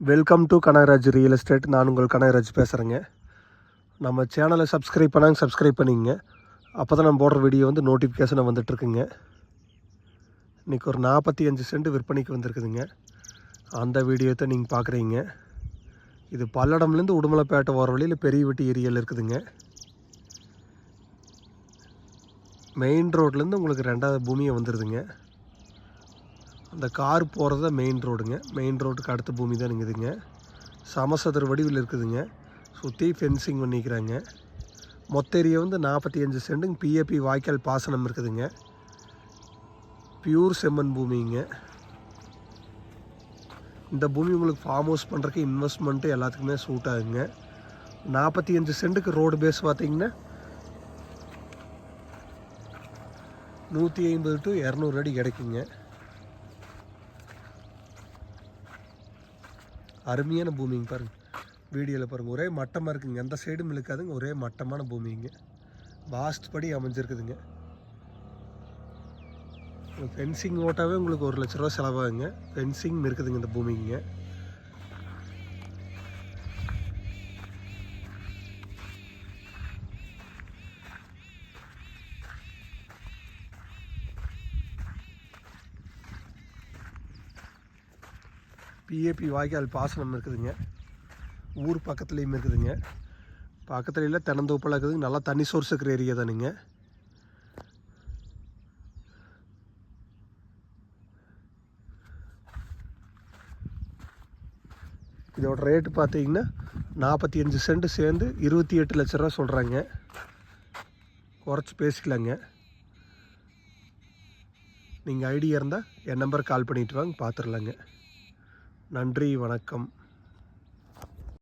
Welcome to Kanagaraj real estate நான் உங்கள் கனகராஜ் பேசுகிறேங்க நம்ம சேனலை சப்ஸ்கிரைப் பண்ணாங்க சப்ஸ்கிரைப் பண்ணிங்க அப்போ தான் நம்ம போடுற வீடியோ வந்து நோட்டிஃபிகேஷனை வந்துட்டுருக்குங்க. இன்றைக்கி ஒரு நாற்பத்தி அஞ்சு சென்ட் விற்பனைக்கு வந்திருக்குதுங்க. அந்த வீடியோத்தை நீங்கள் பார்க்குறீங்க இது பல்லடம்லேருந்து உடுமலைப்பேட்டை வர வழியில் பெரிய வெட்டி ஏரியாவில் இருக்குதுங்க. மெயின் ரோட்லேருந்து உங்களுக்கு ரெண்டாவது பூமியை வந்துடுதுங்க அந்த கார் போகிறது தான் மெயின் ரோடுங்க மெயின் ரோட்டுக்கு அடுத்த பூமி தான் இருக்குதுங்க சமசதுர வடிவில் இருக்குதுங்க. சுற்றி ஃபென்சிங் பண்ணிக்கிறாங்க. மொத்த ஏரியா வந்து நாற்பத்தி அஞ்சு சென்ட்டுங்க பிஏபி வாய்க்கால் பாசனம் இருக்குதுங்க. பியூர் செம்மண் பூமிங்க. இந்த பூமி உங்களுக்கு ஃபார்ம் ஹவுஸ் பண்ணுறக்கு இன்வெஸ்ட்மெண்ட்டு எல்லாத்துக்குமே சூட் ஆகுங்க. நாற்பத்தி அஞ்சு சென்ட்டுக்கு ரோடு பேஸ் பார்த்தீங்கன்னா நூற்றி ஐம்பது டு இரநூறு அடி கிடைக்குங்க. அருமையான பூமிங்க பாருங்க. வீடியோவில் பாருங்கள் ஒரே மட்டமாக இருக்குங்க. எந்த சைடும் இழுக்காதுங்க ஒரே மட்டமான பூமிங்க. வாஸ்ட் படி அமைஞ்சிருக்குதுங்க. ஃபென்சிங் ஓட்டாவே உங்களுக்கு ஒரு லட்ச ரூபா செலவாகுங்க. ஃபென்சிங் இருக்குதுங்க இந்த பூமிங்க. பிஏபி வாய்க்கால் பாசனம் இருக்குதுங்க. ஊர் பக்கத்துலேயும் இருக்குதுங்க. பக்கத்துல இல்லை தென்னந்தோப்பெல்லாம் இருக்குதுங்க நல்லா தண்ணி சோர்ஸ் இருக்கிற ஏரியா தானுங்க. இதோட ரேட்டு பார்த்தீங்கன்னா நாற்பத்தி அஞ்சு சென்ட் சேர்ந்து இருபத்தி எட்டு லட்ச ரூபா சொல்கிறாங்க குறைச்சி பேசிக்கலாங்க. நீங்கள் ஐடியா இருந்தால் என் நம்பர் கால் பண்ணிட்டு வாங்க பார்த்துடலாங்க நன்றி வணக்கம்.